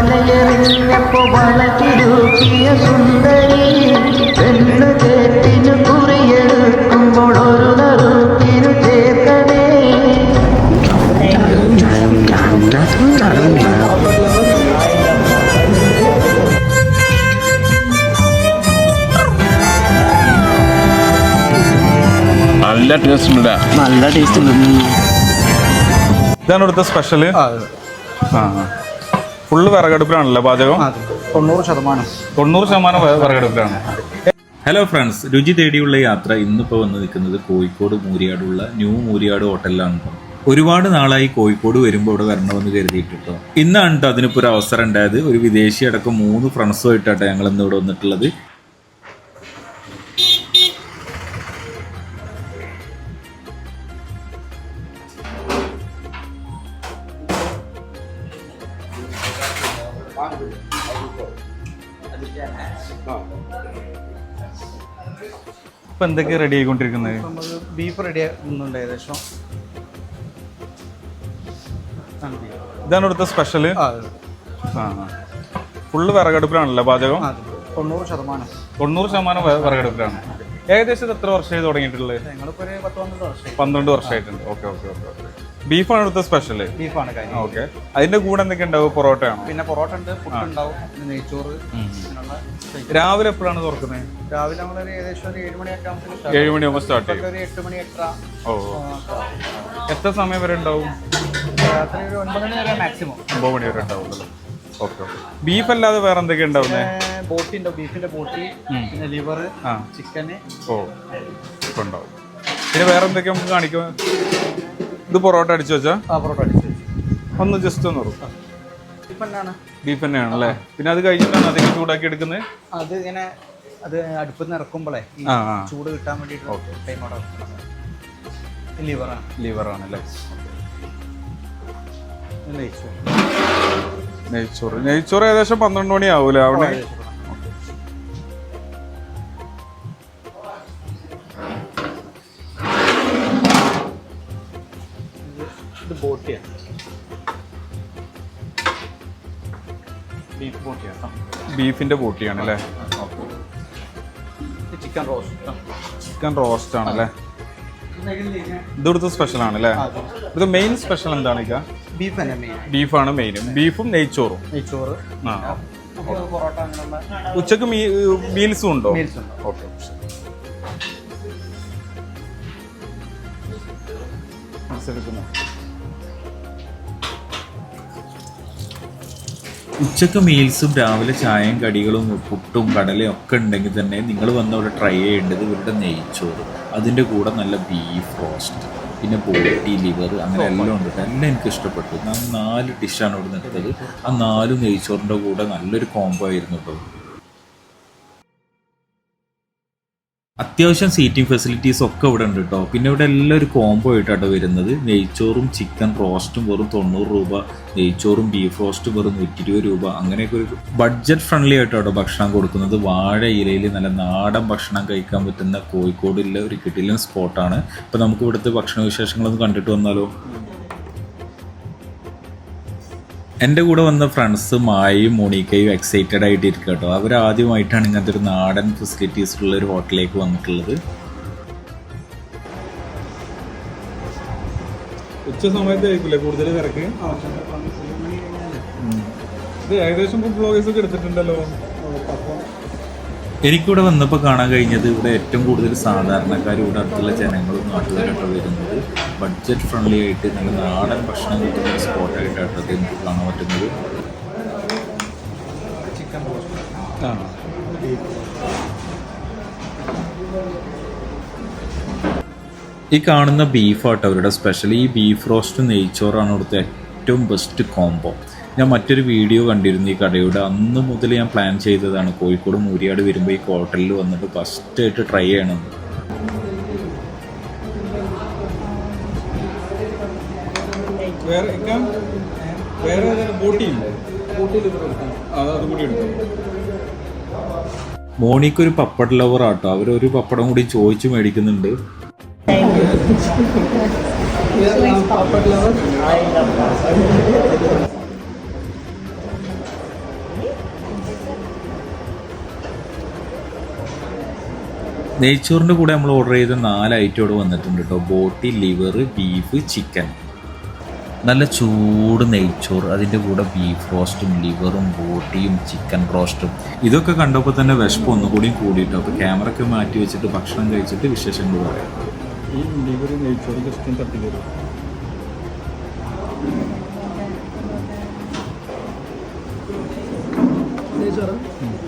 വലയെറിഞ്ഞപ്പോ വളക്കിലൂക്കിയ സുന്ദരി. പെണ്ണു ചേറ്റിനു കുറിയെടുക്കുമ്പോൾ ഒരു നറുക്കിനു ചേർക്കണേ. നല്ല ടേസ്റ്റ് ഉണ്ട് നല്ല ടേസ്റ്റ് ഉണ്ട് ഇതാണ് ഇവിടുത്തെ സ്പെഷ്യൽ ആ. ഫുള്ള് വിറകടുപ്പിലാണല്ലോ പാചകം? തൊണ്ണൂറ് ശതമാനം. തൊണ്ണൂറ് ശതമാനം വിറകടുപ്പിലാണ്. ഹലോ ഫ്രണ്ട്സ് രുചി തേടിയുള്ള യാത്ര ഇന്നിപ്പോൾ വന്ന് നിൽക്കുന്നത് കോഴിക്കോട് മൂരിയാടുള്ള ന്യൂ മൂരിയാട് ഹോട്ടലിലാണ് ഒരുപാട് നാളായി കോഴിക്കോട് വരുമ്പോൾ ഇവിടെ വരണമെന്ന് കരുതിയിട്ട് കേട്ടോ ഇന്നാണ് കേട്ടോ അതിനിപ്പോൾ ഒരു അവസരം ഉണ്ടായത്. ഒരു വിദേശി അടക്കം മൂന്ന് ഫ്രണ്ട്സുമായിട്ടാട്ടോ ഞങ്ങൾ ഇന്ന് ഇവിടെ വന്നിട്ടുള്ളത്. ഇപ്പൊ എന്തൊക്കെ റെഡി ആയിക്കൊണ്ടിരിക്കുന്നത് നമുക്ക് ബീഫ് റെഡി ആകുന്നുണ്ട് ഏകദേശം. ഇതാണ് ഇവിടുത്തെ സ്പെഷ്യൽ ആ ഫുള്ള് വിറകടുപ്പിലാണല്ലോ പാചകം? തൊണ്ണൂറ് ശതമാനം. തൊണ്ണൂറ് ശതമാനം വിറകടുപ്പിലാണ്. ഏകദേശം എത്ര വർഷമായി തുടങ്ങിയിട്ടുള്ളത്? പന്ത്രണ്ട് വർഷമായി. പന്ത്രണ്ട് വർഷമായിട്ടുണ്ട്. ഓക്കെ ഓക്കെ ഓക്കെ ബീഫാണ് ഇവിടുത്തെ സ്പെഷ്യൽ ബീഫാണ് ഓക്കെ. അതിന്റെ കൂടെ എന്തൊക്കെ ഉണ്ടാവും പൊറോട്ടയാണോ? പിന്നെ പൊറോട്ട ഉണ്ട് പുട്ടുണ്ടാവും പിന്നെ നെയ്ച്ചോറ്. രാവിലെ എപ്പോഴാണ് തുറക്കുന്നത് രാവിലെ നമ്മൾ ഏകദേശം ഒരു ഏഴ് മണിയൊക്കെ ആകുമ്പോൾ ഏഴ് മണിയാകുമ്പോൾ സ്റ്റാർട്ട് ചെയ്യും ഒരു എട്ട് മണി എട്ടര. ഓ. എത്ര സമയം വരെ ഉണ്ടാവും? രാത്രി ഒരു ഒൻപത് മണി വരെ മാക്സിമം ഒമ്പത് മണി വരെ ഉണ്ടാവുമല്ലോ ഓക്കെ ഓക്കെ. ബീഫ് അല്ലാതെ വേറെ എന്തൊക്കെയാ ഉണ്ടാവുന്നത് ബോട്ടിന്റെ ബീഫിന്റെ ബോട്ടി പിന്നെ ലിവർ ചിക്കന്. ഓ ഇപ്പൊ ഉണ്ടാവും പിന്നെ വേറെ എന്തൊക്കെയാ നമുക്ക് കാണിക്കും? ഇത് പൊറോട്ട അടിച്ചു വെച്ചാ? ആ പൊറോട്ട അടിച്ചു വെച്ചു. ഒന്ന് ജസ്റ്റ് ഒന്ന് ബീഫ് തന്നെയാണ് അല്ലേ പിന്നെ അത് കഴിഞ്ഞിട്ടാണ് അതിലേക്ക് ചൂടാക്കി എടുക്കുന്നത്? അത് ഇങ്ങനെ അത് അടുപ്പിൽ നിന്ന് ഇറക്കുമ്പോഴേ ചൂട് കിട്ടാൻ വേണ്ടിയിട്ട് ലിവറാണ് ലിവറാണ് അല്ലേ നെയ്ച്ചോറ്. നെയ്ച്ചോറ്. നെയ്ച്ചോറ് ഏകദേശം പന്ത്രണ്ട് മണി ആവൂലേ അവിടെ ബീഫ് ബോട്ടിയാണ് ബീഫിന്റെ ബോട്ടിയാണ് അല്ലേ ചിക്കൻ റോസ്റ്റ് ചിക്കൻ റോസ്റ്റ് ആണ് അല്ലേ ഇത് ഇവിടുത്തെ സ്പെഷ്യൽ അല്ലേ ഇത് മെയിൻ സ്പെഷ്യൽ എന്താണ് ഇക്ക? ബീഫ് തന്നെ മെയിൻ ബീഫാണ് മെയിനും ബീഫും നെയ്ച്ചോറും. നെയ്ച്ചോറ്. ആ. പൊറോട്ട ഉച്ചയ്ക്ക് മീൽസും ഉണ്ടോ? ഓക്കെ എടുക്കുന്നു ഉച്ചയ്ക്ക് മീൽസും രാവിലെ ചായയും കടികളും പുട്ടും കടലയും ഒക്കെ ഉണ്ടെങ്കിൽ തന്നെ നിങ്ങൾ വന്ന ഇവിടെ ട്രൈ ചെയ്യേണ്ടത് ഇവരുടെ നെയ്ച്ചോറ്. അതിന്റെ കൂടെ നല്ല ബീഫ് റോസ്റ്റ് പിന്നെ ബോട്ടി ലിവർ അങ്ങനെ എല്ലാം ഉണ്ട്. എല്ലാം എനിക്ക് ഇഷ്ടപ്പെട്ടു. ഞാൻ നാല് ഡിഷാണ് ഇവിടെ നിൽത്തത് ആ നാല് നെയ്ച്ചോറിന്റെ കൂടെ നല്ലൊരു കോംബോ ആയിരുന്നു കേട്ടോ അത്യാവശ്യം സീറ്റിംഗ് ഫെസിലിറ്റീസ് ഒക്കെ ഇവിടെ ഉണ്ട് കേട്ടോ പിന്നെ ഇവിടെ എല്ലാം ഒരു കോംബോ ആയിട്ടാണ് വരുന്നത്. നെയ്ച്ചോറും ചിക്കൻ റോസ്റ്റും വെറും തൊണ്ണൂറ് രൂപ. നെയ്ച്ചോറും ബീഫ് റോസ്റ്റും വെറും നൂറ്റി ഇരുപത് രൂപ. അങ്ങനെയൊക്കെ ഒരു ബഡ്ജറ്റ് ഫ്രണ്ട്ലി ആയിട്ടാട്ടോ ഭക്ഷണം കൊടുക്കുന്നത്. വാഴ ഇലയിൽ നല്ല നാടൻ ഭക്ഷണം കഴിക്കാൻ പറ്റുന്ന കോഴിക്കോടുള്ള ഒരു കിടിലൻ സ്പോട്ടാണ് അപ്പോൾ നമുക്ക് ഇവിടുത്തെ ഭക്ഷണ വിശേഷങ്ങളൊന്ന് കണ്ടിട്ട് വന്നാലോ? എന്റെ കൂടെ വന്ന ഫ്രണ്ട്സ് മായയും മോണിക്കയും എക്സൈറ്റഡ് ആയിട്ട് ഇരിക്കുക കേട്ടോ. അവർ ആദ്യമായിട്ടാണ് ഇങ്ങനത്തെ ഒരു നാടൻ ഫെസിലിറ്റീസ് ഉള്ള ഒരു ഹോട്ടലിലേക്ക് വന്നിട്ടുള്ളത്. ഉച്ച സമയത്ത് ആയിരിക്കില്ലേ കൂടുതൽ തിരക്ക് ഇത് ഏകദേശം ഫുഡ് ബ്ലോഗേഴ്സ് ഒക്കെ എടുത്തിട്ടുണ്ടല്ലോ. എനിക്കിവിടെ വന്നപ്പോൾ കാണാൻ കഴിഞ്ഞത് ഇവിടെ ഏറ്റവും കൂടുതൽ സാധാരണക്കാർ ഇവിടെ അടുത്തുള്ള ജനങ്ങളും നാട്ടുകാരൊക്കെ വരുന്നത് ബഡ്ജറ്റ് ഫ്രണ്ട്ലി ആയിട്ട് നല്ല നാടൻ ഭക്ഷണം കിട്ടുന്ന ഒരു സ്പോട്ടായിട്ടാണ് എനിക്ക് കാണാൻ പറ്റുന്നത്. ഈ കാണുന്ന ബീഫാട്ടോ അവരുടെ സ്പെഷ്യൽ ഈ ബീഫ് റോസ്റ്റ് നെയ്ച്ചോറാണ് ഇവിടുത്തെ ഏറ്റവും ബെസ്റ്റ് കോംബോ ഞാൻ മറ്റൊരു വീഡിയോ കണ്ടിരുന്നു ഈ കടയുടെ. അന്ന് മുതൽ ഞാൻ പ്ലാൻ ചെയ്തതാണ്. കോഴിക്കോട് മൂരിയാട് വരുമ്പോൾ ഈ ഹോട്ടലിൽ വന്നിട്ട് ഫസ്റ്റ് ആയിട്ട് ട്രൈ ചെയ്യണം. വേറെ അത് കൂടി മോണിക്ക് ഒരു പപ്പട ലവർ ആട്ടോ. അവരൊരു പപ്പടം കൂടി ചോദിച്ചു മേടിക്കുന്നുണ്ട്. നെയ്ച്ചോറിന്റെ കൂടെ നമ്മൾ ഓർഡർ ചെയ്ത നാല് ഐറ്റം ഇവിടെ വന്നിട്ടുണ്ട് കേട്ടോ ബോട്ടി ലിവർ ബീഫ് ചിക്കൻ നല്ല ചൂട് നെയ്ച്ചോറ്. അതിന്റെ കൂടെ ബീഫ് റോസ്റ്റും ലിവറും ബോട്ടിയും ചിക്കൻ റോസ്റ്റും ഇതൊക്കെ കണ്ടപ്പോൾ തന്നെ വിശപ്പ് ഒന്നുകൂടിയും കൂടിയിട്ടോ. അപ്പോൾ ക്യാമറ ഒക്കെ മാറ്റി വെച്ചിട്ട് ഭക്ഷണം കഴിച്ചിട്ട് വിശേഷങ്ങൾ പറയാം. ഈ ലിവർ നെയ്ച്ചോറ് ജസ്റ്റ് തട്ടി തരും. മതി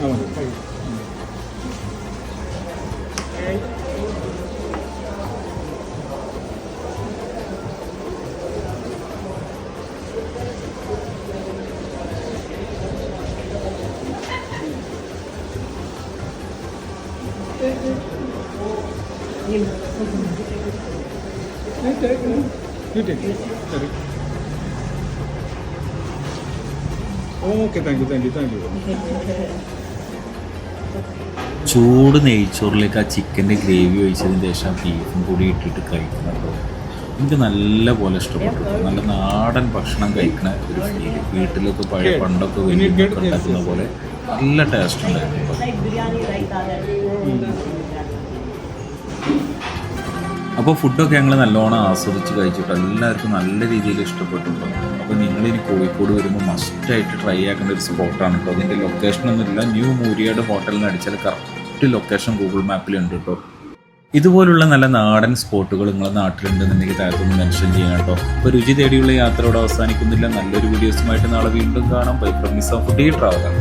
ആ മതി okay thank you thank you thank you ചൂട് നെയ്ച്ചോറിലേക്ക് ആ ചിക്കന്റെ ഗ്രേവി ഒഴിച്ചതിന് ശേഷം ബീഫും കൂടി ഇട്ടിട്ട് കഴിക്കുന്നുണ്ടോ? എനിക്ക് നല്ല പോലെ ഇഷ്ടപ്പെട്ടു. നല്ല നാടൻ ഭക്ഷണം കഴിക്കുന്ന ഒരു ഫീൽ വീട്ടിലൊക്കെ പഴയ പണ്ടൊക്കെ വലിയ ഉണ്ടാക്കുന്ന പോലെ നല്ല ടേസ്റ്റ് ഉണ്ടായിരുന്നു. അപ്പോൾ ഫുഡൊക്കെ ഞങ്ങൾ നല്ലോണം ആസ്വദിച്ച് കഴിച്ചിട്ട് എല്ലാവർക്കും നല്ല രീതിയിൽ ഇഷ്ടപ്പെട്ടിട്ടുണ്ട്. അപ്പോൾ നിങ്ങളിനി കോഴിക്കോട് വരുമ്പോൾ മസ്റ്റായിട്ട് ട്രൈ ആക്കേണ്ട ഒരു സ്പോട്ടാണ് കേട്ടോ അതിന്റെ ലൊക്കേഷനൊന്നുമില്ല ന്യൂ മൂരിയാട് ഹോട്ടലിന് അടിച്ചാൽ കറക്റ്റ് ലൊക്കേഷൻ ഗൂഗിൾ മാപ്പിലുണ്ട് കേട്ടോ ഇതുപോലുള്ള നല്ല നാടൻ സ്പോട്ടുകൾ നിങ്ങളുടെ നാട്ടിലുണ്ടെന്നുണ്ടെങ്കിൽ താഴത്തൊന്ന് മെൻഷൻ ചെയ്യണം കേട്ടോ അപ്പോൾ രുചി തേടിയുള്ള യാത്രയോട് അവസാനിക്കുന്നില്ല. നല്ലൊരു വീഡിയോസുമായിട്ട് നാളെ വീണ്ടും കാണാം. Bye from miss of food traveller